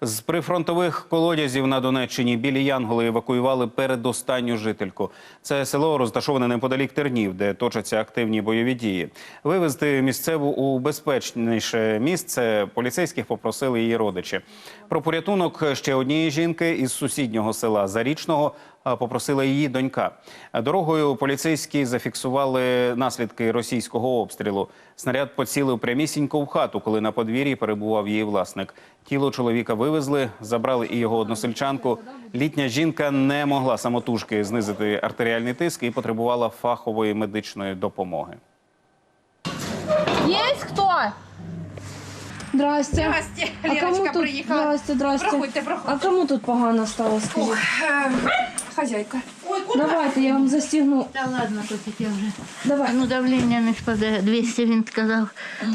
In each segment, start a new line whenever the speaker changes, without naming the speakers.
З прифронтових колодязів на Донеччині білі Янголи евакуювали передостанню жительку. Це село розташоване неподалік Тернів, де точаться активні бойові дії. Вивезти місцеву у безпечніше місце поліцейських попросили її родичі. Про порятунок ще однієї жінки із сусіднього села Зарічного попросила її донька. Дорогою поліцейські зафіксували наслідки російського обстрілу. Снаряд поцілив прямісінько в хату, коли на подвір'ї перебував її власник. Тіло чоловіка вивезли, забрали і його односельчанку. Літня жінка не могла самотужки знизити артеріальний тиск і потребувала фахової медичної допомоги.
Есть кто?
Здрасте.
Здрасте,
А
Леночка
тут
приїхала.
здрасте, здрасте.
Проходьте, проходьте.
А кому тут погано стало, скажіть?
Е, Хазяйка. Ой, куди?
Давайте я вам застігну.
Та ладно, тут я вже.
Давай.
Ну, давлення не спаде. 200 він сказав.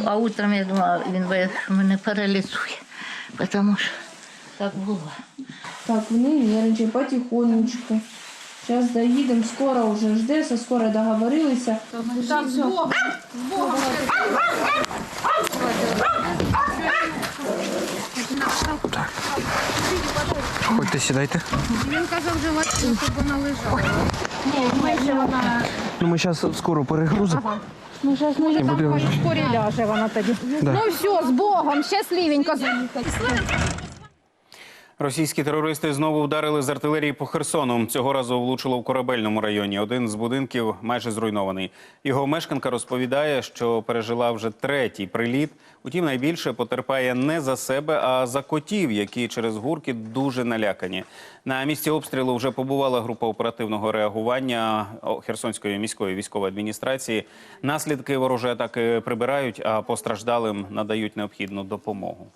А утром я думала, він боїться, що мене паралізує. Тому що так було.
Так, не нервничай, потихонечку. Зараз доїдемо, скоро вже жде, со скоро договорилися.
Так, с Богом. С Богом.
Ходьте, сідайте.
Він казав желательно, щоб вона лежала.
Ну ми зараз скоро перегрузимо.
Ну, зараз ми
там
скорі ляже вона тоді.
Да.
Ну все, з Богом, щасливенько.
Російські терористи знову вдарили з артилерії по Херсону. Цього разу влучило в корабельному районі. Один з будинків майже зруйнований. Його мешканка розповідає, що пережила вже третій приліт. Утім, найбільше потерпає не за себе, а за котів, які через гурки дуже налякані. На місці обстрілу вже побувала група оперативного реагування Херсонської міської військової адміністрації. Наслідки ворожої атаки прибирають, а постраждалим надають необхідну допомогу.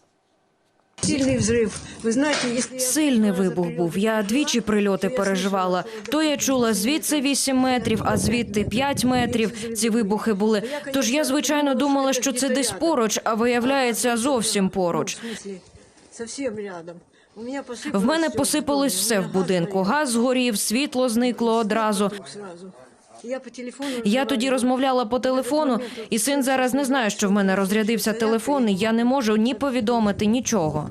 Сильний взрив. Ви знаєте, якщо я
Сильний вибух був. Я двічі прильоти переживала. То я чула звідси 8 метрів, а звідти 5 метрів. Ці вибухи були. Тож я звичайно думала, що це десь поруч, а виявляється зовсім поруч.
в смысле, совсем рядом.
В мене посипалось все в будинку. Газ згорів, світло зникло одразу. Я тоді розмовляла по телефону, і син зараз не знає, що в мене розрядився телефон, і я не можу ні повідомити нічого.